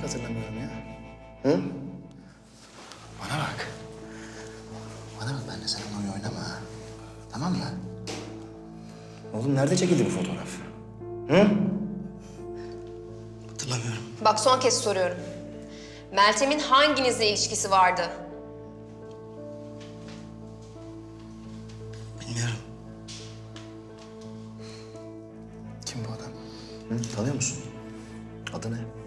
olarak hatırlamıyorum ya. Hı? Bana bak. Bana bak benimle sen oyun oynama. Tamam mı? Oğlum nerede çekildi bu fotoğraf? Hı? Hatırlamıyorum. Bak son kez soruyorum. Meltem'in hanginizle ilişkisi vardı? Bilmiyorum. Kim bu adam? Hı? Tanıyor musun? Adı ne?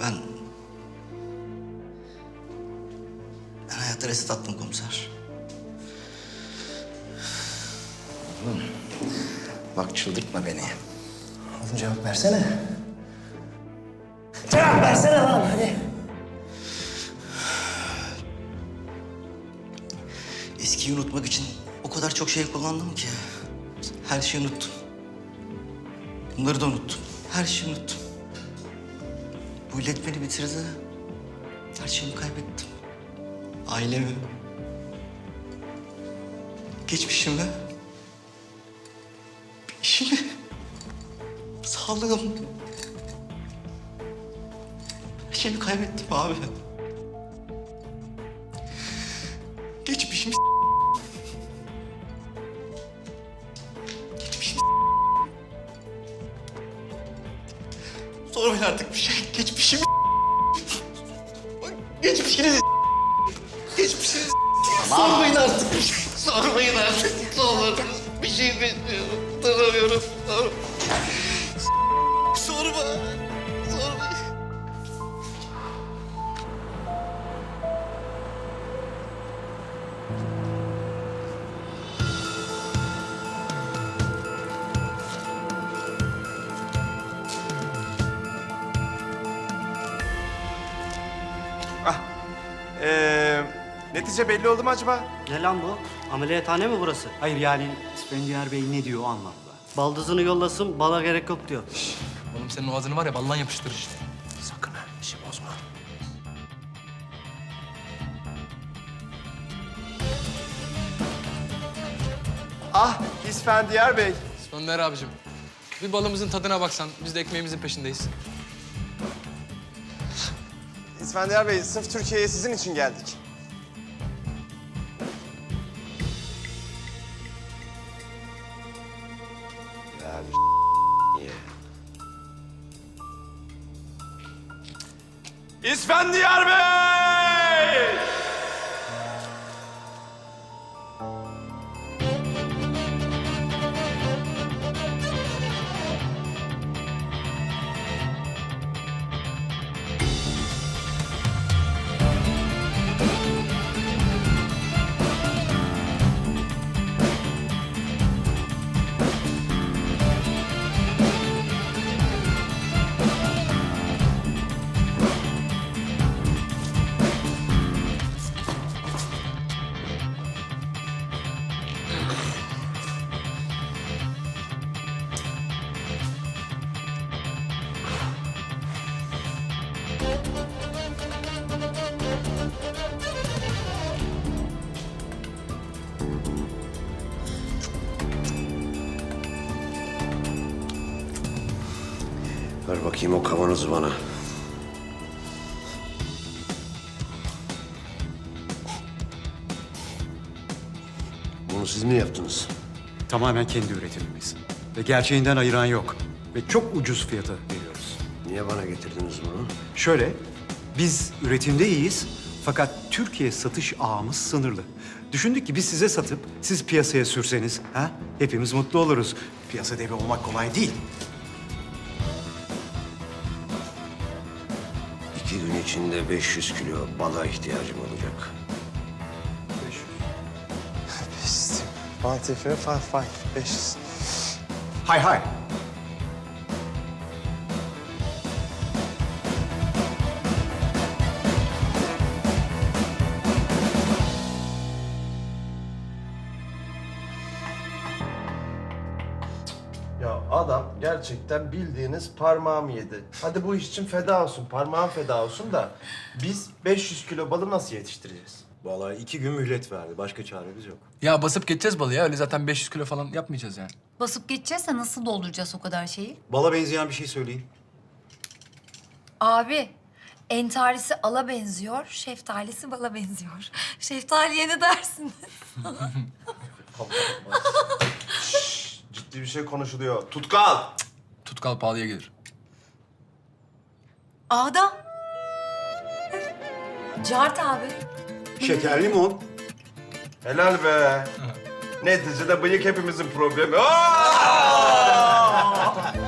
Ben... Ben hayata reset attım komiser. Bak çıldırtma beni. Oğlum cevap versene. Cevap versene lan hadi. Eskiyi unutmak için o kadar çok şey kullandım ki. Her şeyi unuttum. Bunları da unuttum. Her şeyi unuttum. Bu illet beni bitirdi. Her şeyimi kaybettim. Ailemi. Geçmişimi. işimi. Sağlığım. Her şeyimi kaybettim abi. Geçmişimi Sormayın artık bir şey. Geçmişimi Geçmişini Geçmişini Sormayın artık bir şey. Sormayın artık. Ne olur. Bir şey bilmiyorum. Tanımıyorum. Sorma. Ee, netice belli oldu mu acaba? Ne lan bu? Ameliyathane mi burası? Hayır yani İspendiyar Bey ne diyor o anlamda. Baldızını yollasın, bala gerek yok diyor. Oğlum senin o ağzını var ya ballan yapıştırır işte. Sakın ha işi bozma. Ah İsfendiyar Bey. Önder abicim. Bir balımızın tadına baksan biz de ekmeğimizin peşindeyiz. İsfendiyar Bey sırf Türkiye'ye sizin için geldik. İsfendiyar Bey! Ver bakayım o kavanozu bana. Bunu siz mi yaptınız? Tamamen kendi üretimimiz. Ve gerçeğinden ayıran yok. Ve çok ucuz fiyata veriyoruz. Niye bana getirdiniz bunu? Şöyle, biz üretimde iyiyiz fakat Türkiye satış ağımız sınırlı. Düşündük ki biz size satıp siz piyasaya sürseniz ha hepimiz mutlu oluruz. Piyasa devi olmak kolay değil. İki gün içinde 500 kilo bala ihtiyacım olacak. One, two, three, five, five, 500. Hay hay. Gerçekten bildiğiniz parmağımı yedi. Hadi bu iş için feda olsun, parmağım feda olsun da biz 500 kilo balı nasıl yetiştireceğiz? Vallahi iki gün mühlet verdi. Başka çaremiz yok. Ya basıp geçeceğiz balı ya. Öyle zaten 500 kilo falan yapmayacağız yani. Basıp geçeceğiz de nasıl dolduracağız o kadar şeyi? Bala benzeyen bir şey söyleyin. Abi, entarisi ala benziyor, şeftalisi bala benziyor. Şeftaliye ne dersiniz? Ciddi bir şey konuşuluyor. Tutkal! Tutkal pahalıya gelir. Ağda. Cart abi. Şeker limon. Helal be. Neticede bıyık hepimizin problemi. Aa!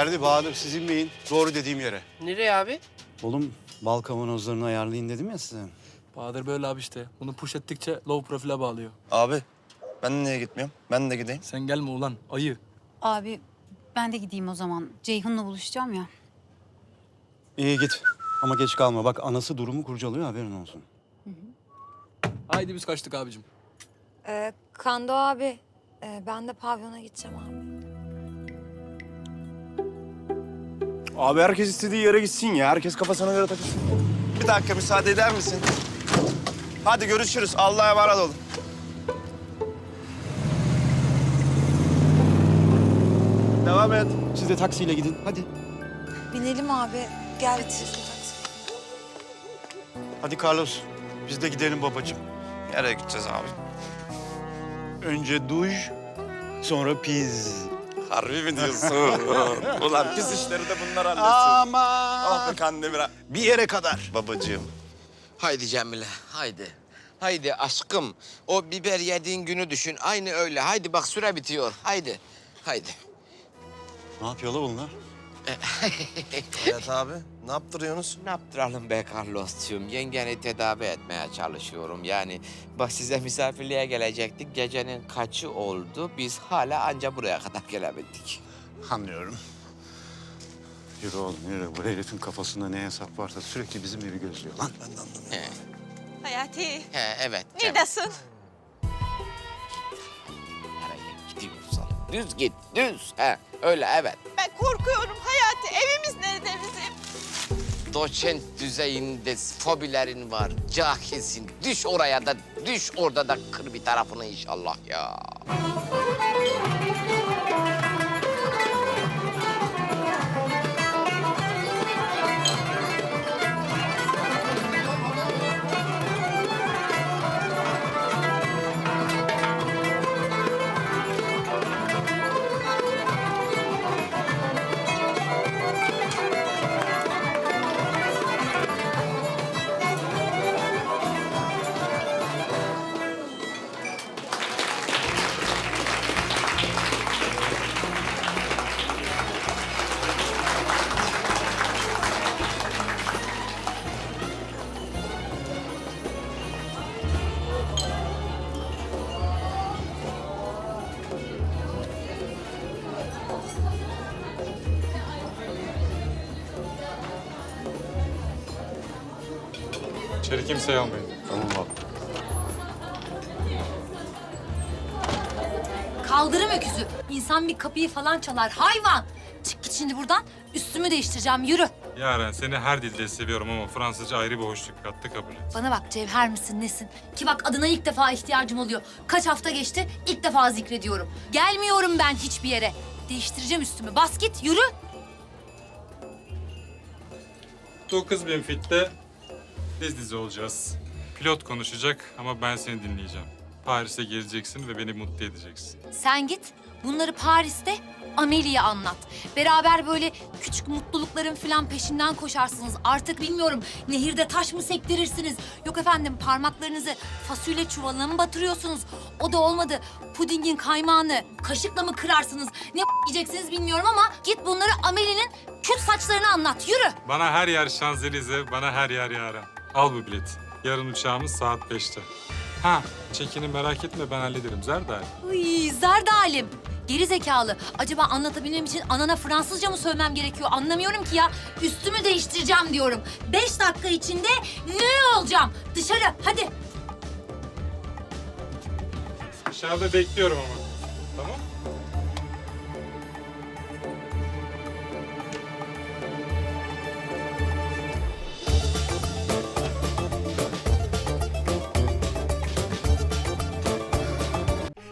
Ferdi, Bahadır siz inmeyin. Doğru dediğim yere. Nereye abi? Oğlum bal kavanozlarını ayarlayın dedim ya size. Bahadır böyle abi işte. Bunu push ettikçe low profile bağlıyor. Abi ben niye gitmiyorum? Ben de gideyim. Sen gelme ulan ayı. Abi ben de gideyim o zaman. Ceyhun'la buluşacağım ya. İyi git. Ama geç kalma. Bak anası durumu kurcalıyor haberin olsun. Haydi biz kaçtık abicim. Ee, Kando abi, e, ben de pavyona gideceğim abi. Abi herkes istediği yere gitsin ya. Herkes kafasına göre takılsın. Bir dakika müsaade eder misin? Hadi görüşürüz. Allah'a emanet olun. Devam et. Siz de taksiyle gidin. Hadi. Binelim abi, gel. Hadi Carlos. Biz de gidelim babacığım. Nereye gideceğiz abi? Önce duş, sonra piz. Harbi mi diyorsun? Ulan pis işleri de bunlar halletsin. Aman. Ah be Kandemir. Bir yere kadar. Babacığım. Haydi Cemile, haydi. Haydi aşkım. O biber yediğin günü düşün. Aynı öyle. Haydi bak süre bitiyor. Haydi. Haydi. Ne yapıyorlar bunlar? Evet abi. Ne yaptırıyorsunuz? Ne yaptıralım be Carlos'cum? Yengeni tedavi etmeye çalışıyorum. Yani bak size misafirliğe gelecektik. Gecenin kaçı oldu? Biz hala anca buraya kadar gelebildik. Anlıyorum. Yürü oğlum yürü. Bu herifin kafasında ne hesap varsa sürekli bizim evi gözlüyor lan. Ben de anlamıyorum. He, Hayati. he evet. Cem. Neredesin? Nereye gidiyorsan. Düz git, düz. He, öyle evet. Ben korkuyorum Hayati. Bizim? Doçent düzeyinde fobilerin var. Cahilsin. Düş oraya da, düş orada da kır bir tarafını inşallah ya. İçeri kimseyi almayın. Tamam baba. Kaldırım öküzü. İnsan bir kapıyı falan çalar. Hayvan! Çık git şimdi buradan. Üstümü değiştireceğim. Yürü. Yaren seni her dilde seviyorum ama Fransızca ayrı bir hoşluk kattı kabul et. Bana bak cevher misin nesin? Ki bak adına ilk defa ihtiyacım oluyor. Kaç hafta geçti ilk defa zikrediyorum. Gelmiyorum ben hiçbir yere. Değiştireceğim üstümü. Bas git yürü. 9000 fitte diz dize olacağız. Pilot konuşacak ama ben seni dinleyeceğim. Paris'e geleceksin ve beni mutlu edeceksin. Sen git bunları Paris'te Amelie'ye anlat. Beraber böyle küçük mutlulukların falan peşinden koşarsınız. Artık bilmiyorum nehirde taş mı sektirirsiniz? Yok efendim parmaklarınızı fasulye çuvalına mı batırıyorsunuz? O da olmadı. Pudingin kaymağını kaşıkla mı kırarsınız? Ne yiyeceksiniz bilmiyorum ama git bunları Amelie'nin küt saçlarına anlat. Yürü. Bana her yer Şanzelize, bana her yer Yaren. Al bu bileti. Yarın uçağımız saat 5'te. Ha, çekini merak etme ben hallederim Zerdal. Uy, Zerdalim. Geri zekalı. Acaba anlatabilmem için anana Fransızca mı söylemem gerekiyor? Anlamıyorum ki ya. Üstümü değiştireceğim diyorum. Beş dakika içinde ne olacağım? Dışarı hadi. Dışarıda bekliyorum ama. Tamam?